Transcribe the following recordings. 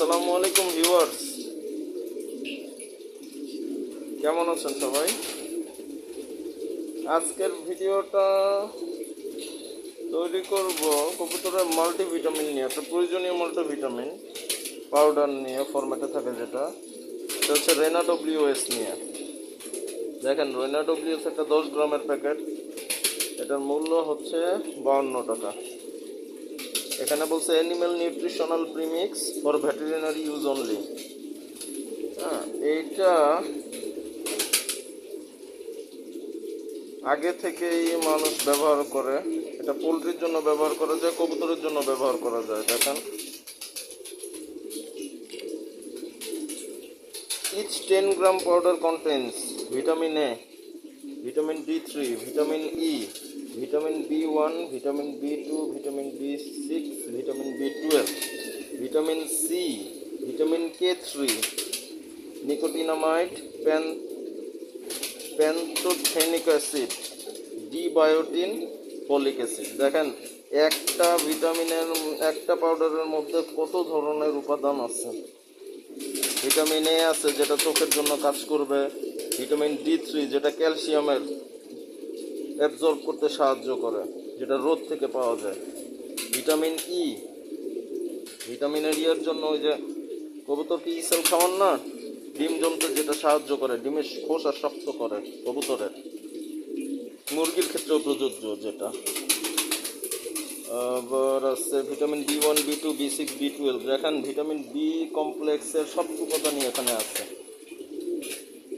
আসসালামু আলাইকুম ভিউয়ার্স। কেমন আছেন সবাই? আজকের ভিডিওটা তৈরি করব কবুতরের মাল্টিভিটামিন নিয়ে একটা প্রয়োজনীয় মাল্টিভিটামিন পাউডার নিয়ে ফরম্যাটে থাকে যেটা। সেটা হচ্ছে রেনা ডব্লিউএস নিয়ে। দেখেন রেনা ডব্লিউএস একটা দশ গ্রামের প্যাকেট এটার মূল্য হচ্ছে বাউন্ন টাকা। এখানে বলছে animal nutritional premix for veterinary use only হ্যাঁ এইটা আগে থেকেই মানুষ ব্যবহার করে। এটা পোলট্রির জন্য ব্যবহার করা যায়, কবুতরের জন্য ব্যবহার করা যায়, দেখেন। Each ten gram powder contains vitamin A vitamin D three vitamin E vitamin B one, vitamin B two, vitamin B six, vitamin B twelve, vitamin C, vitamin K three, nicotinamide, pan, pantothenic acid, D biotin, folic acid. দেখেন, একটা ভিটামিনের, একটা পাউডারের মধ্যে কত ধরনের উপাদান আছে? ভিটামিন এ আছে, যেটা চোখের জন্য কাজ করবে। ভিটামিন ডি থ্রি, যেটা ক্যালসিয়ামের। অ্যাবজর্ব করতে সাহায্য করে, যেটা রোদ থেকে পাওয়া যায়। ভিটামিন ই ভিটামিনের ইয়ের জন্য ওই যে কবুতর কি ইসেল খাওয়ান না? ডিম জমতে যেটা সাহায্য করে, ডিমের খোসা শক্ত করে কবুতরের। মুরগির ক্ষেত্রেও প্রযোজ্য যেটা। আবার আছে vitamin B one B two B six B twelve দেখেন, ভিটামিন বি কমপ্লেক্সের সব উপাদানই এখানে আছে।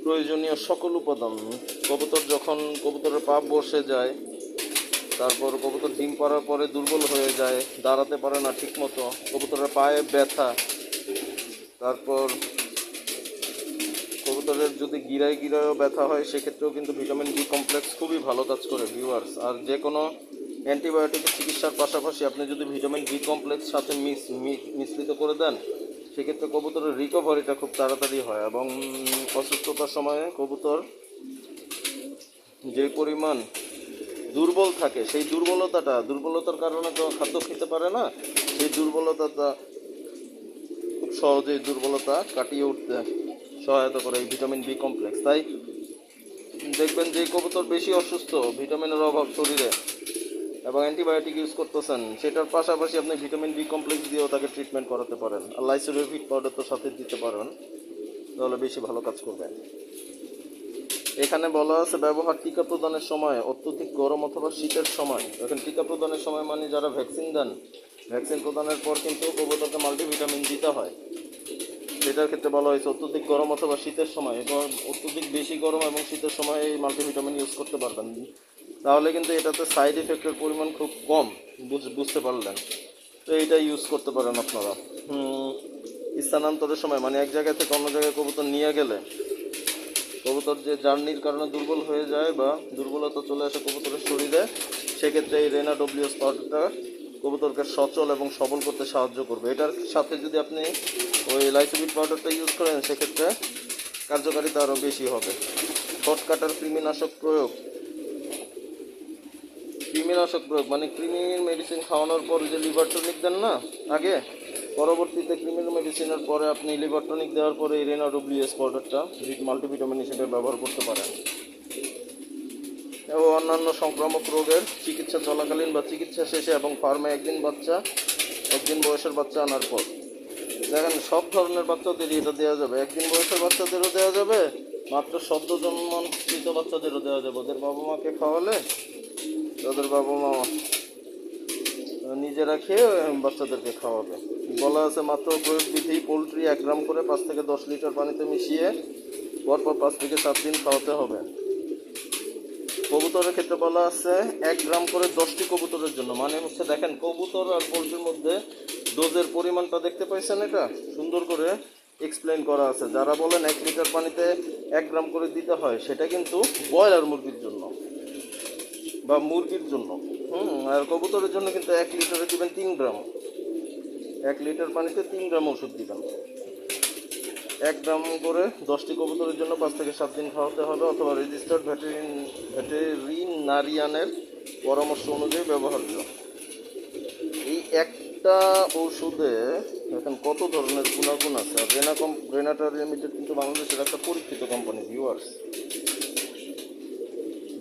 প্রয়োজনীয় সকল উপাদান। কবুতর যখন কবুতরের পা বসে যায়, তারপর কবুতর ডিম পাড়ার পরে দুর্বল হয়ে যায়, দাঁড়াতে পারে না ঠিকমতো, কবুতরের পায়ে ব্যথা। তারপর কবুতরের যদি গিরায় গিরায়ও ব্যথা হয়, সেক্ষেত্রেও কিন্তু ভিটামিন বি কমপ্লেক্স খুবই ভালো কাজ করে, ভিউয়ার্স। আর যে কোনো অ্যান্টিবায়োটিক চিকিৎসার পাশাপাশি আপনি যদি ভিটামিন বি কমপ্লেক্স সাথে মিস মিশ্রিত করে দেন সেক্ষেত্রে কবুতরের রিকভারিটা খুব তাড়াতাড়ি হয় এবং অসুস্থতার সময়ে কবুতর যে পরিমাণ দুর্বল থাকে, সেই দুর্বলতাটা, দুর্বলতার কারণে তো খাদ্য খেতে পারে না, সেই দুর্বলতাটা খুব সহজেই দুর্বলতা কাটিয়ে উঠতে সহায়তা করে এই ভিটামিন বি কমপ্লেক্স তাই দেখবেন যে কবুতর বেশি অসুস্থ, ভিটামিনের অভাব শরীরে এবং অ্যান্টিবায়োটিক ইউজ করতেছেন, সেটার পাশাপাশি আপনি ভিটামিন বি কমপ্লেক্স দিয়েও তাকে ট্রিটমেন্ট করাতে পারেন। আর লাইসোরেভিট পাউডার তো সাথে দিতে পারেন, তাহলে বেশি ভালো কাজ করবে। এখানে বলা আছে, ব্যবহার টিকা প্রদানের সময় অত্যধিক গরম অথবা শীতের সময়। এখন টিকা প্রদানের সময় মানে যারা ভ্যাকসিন দেন, ভ্যাকসিন প্রদানের পর কিন্তু কবুতরকে মাল্টিভিটামিন দিতে হয়। সেটার ক্ষেত্রে বলা হয়েছে, অত্যধিক গরম অথবা শীতের সময়, এবং অত্যধিক বেশি গরম এবং শীতের সময় এই মাল্টিভিটামিন ইউজ করতে পারবেন। তাহলে কিন্তু এটাতে সাইড এফেক্টের পরিমাণ খুব কম, বুঝ- বুঝতে পারলেন। তো এইটা ইউজ করতে পারেন আপনারা। স্থানান্তরের সময় মানে এক জায়গা থেকে অন্য জায়গায় কবুতর নিয়ে গেলে, কবুতর যে জার্নির কারণে দুর্বল হয়ে যায় বা দুর্বলতা চলে আসে কবুতরের শরীরে, সেক্ষেত্রে এই রেনা ডব্লিউএস পাউডারটা কবুতরকে সচল এবং সবল করতে সাহায্য করবে। এটার সাথে যদি আপনি ওই লাইসোবিট পাউডারটা ইউজ করেন, সেক্ষেত্রে কার্যকারিতা আরও বেশি হবে। ঠোঁট কাটার কৃমিনাশক প্রয়োগ কৃমিনাশক প্রয়োগ মানে কৃমির মেডিসিন খাওয়ানোর পর যে লিভার টনিক দেন না, আগে? পরবর্তীতে কৃমির মেডিসিনের পরে আপনি লিভার টনিক দেওয়ার পরে এই রেনা ডব্লিউএস পাউডারটা মাল্টিভিটামিন হিসেবে ব্যবহার করতে পারেন। এবং অন্যান্য সংক্রামক রোগের চিকিৎসা চলাকালীন বা চিকিৎসা শেষে এবং ফার্মে একদিন বাচ্চা, একদিন বয়সের বাচ্চা আনার পর। দেখেন, সব ধরনের বাচ্চাদেরই এটা দেওয়া যাবে। একদিন বয়সের বাচ্চাদেরও দেওয়া যাবে, মাত্র সদ্য জন্মকৃত বাচ্চাদেরও দেওয়া যাবে। ওদের বাবা মাকে খাওয়ালে তাদের বাবা মা নিজেরা খেয়ে বাচ্চাদেরকে খাওয়াবে। বলা আছে মাত্র প্রয়োগ বিধি পোলট্রি এক গ্রাম করে পাঁচ থেকে দশ লিটার পানিতে মিশিয়ে পরপর পাঁচ থেকে সাত দিন খাওয়াতে হবে। কবুতরের ক্ষেত্রে বলা আছে এক গ্রাম করে দশটি কবুতরের জন্য। মানে হচ্ছে দেখেন, কবুতর আর পোলট্রির মধ্যে ডোজের পরিমাণটা দেখতে পাইছেন এটা? সুন্দর করে এক্সপ্লেন করা আছে। যারা বলেন এক লিটার পানিতে এক গ্রাম করে দিতে হয়, সেটা কিন্তু ব্রয়লার মুরগির জন্য। বা মুরগির জন্য। হুম, আর কবুতরের জন্য কিন্তু এক লিটারে দিবেন তিন গ্রাম। এক লিটার পানিতে তিন গ্রাম ওষুধ দিবেন। এক গ্রাম করে দশটি কবুতরের জন্য পাঁচ থেকে সাত দিন খাওয়াতে হবে অথবা রেজিস্টার্ড ভেটেরিন ভেটেরিনারিয়ানের পরামর্শ অনুযায়ী ব্যবহার্য এই একটা ওষুধে এখন কত ধরনের গুণাগুণ আছে? আর রেনা কম রেনাটা লিমিটেড কিন্তু বাংলাদেশের একটা পরীক্ষিত কোম্পানি ভিউয়ার্স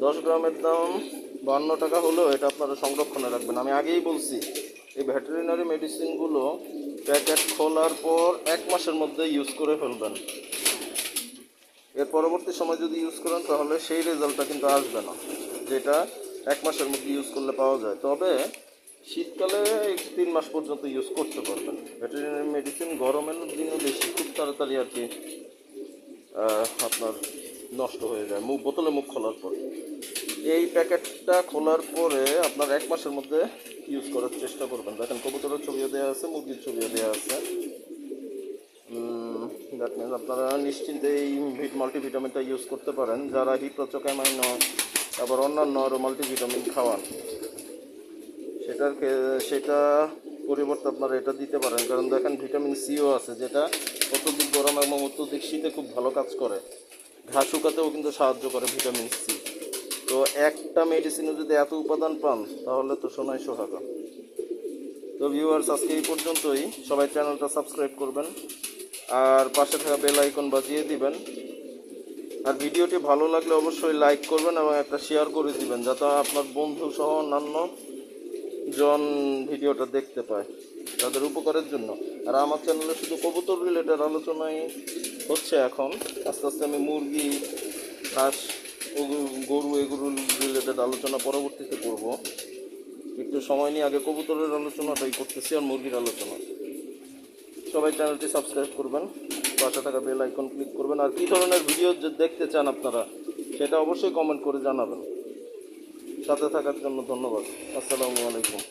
দশ গ্রামের দাম বান্ন টাকা হলেও এটা আপনারা সংরক্ষণে রাখবেন। আমি আগেই বলছি, এই ভেটেরিনারি মেডিসিনগুলো প্যাকেট খোলার পর এক মাসের মধ্যে ইউজ করে ফেলবেন। এর পরবর্তী সময় যদি ইউজ করেন, তাহলে সেই রেজাল্টটা কিন্তু আসবে না, যেটা এক মাসের মধ্যে ইউজ করলে পাওয়া যায়। তবে শীতকালে তিন মাস পর্যন্ত ইউজ করতে পারবেন। ভেটেরিনারি মেডিসিন গরমের দিনে বেশি, খুব তাড়াতাড়ি আর কি আপনার নষ্ট হয়ে যায়, মুখ, বোতলে মুখ খোলার পর। এই প্যাকেটটা খোলার পরে আপনার এক মাসের মধ্যে ইউজ করার চেষ্টা করবেন। দেখেন, কবুতরের ছবিও দেওয়া আছে, মুরগির ছবিও দেওয়া আছে। দ্যাট মিনস আপনারা নিশ্চিন্তে এই ভিট মাল্টিভিটামিনটা ইউজ করতে পারেন। যারা হিপ্রোচোকামাইনো আবার অন্যান্য আরও মাল্টিভিটামিন খাওয়ান, সেটার সেটা পরিবর্তে আপনারা এটা দিতে পারেন। কারণ দেখেন ভিটামিন সিও আছে, যেটা অত্যধিক গরম এবং অত্যধিক শীতে খুব ভালো কাজ করে। ঘা শুকাতেও কিন্তু সাহায্য করে ভিটামিন সি। তো একটা মেডিসিনে যদি এত উপাদান পান, তাহলে তো সোনাই সোহাগা। তো ভিউয়ার্স আজকে এই পর্যন্তই। সবাই চ্যানেলটা সাবস্ক্রাইব করবেন আর পাশে থাকা বেল আইকন বাজিয়ে দিবেন। আর ভিডিওটি ভালো লাগলে অবশ্যই লাইক করবেন এবং একটা শেয়ার করে দিবেন, যাতে আপনার বন্ধু সহ অন্যান্য জন ভিডিওটা দেখতে পায়, তাদের উপকারের জন্য। আর আমার চ্যানেলে শুধু কবুতর রিলেটেড আলোচনাই হচ্ছে এখন, আস্তে আস্তে আমি মুরগি, হাঁস, গরু এগুলো রিলেটেড আলোচনা পরবর্তীতে করব। একটু সময় নিয়ে আগে কবুতরের আলোচনাটাই করতেছি আর মুরগির আলোচনা। সবাই চ্যানেলটি সাবস্ক্রাইব করবেন, পাশে থাকা বেল আইকন ক্লিক করবেন। আর কী ধরনের ভিডিও দেখতে চান আপনারা, সেটা অবশ্যই কমেন্ট করে জানাবেন। সাথে থাকার জন্য ধন্যবাদ। আসসালামু আলাইকুম।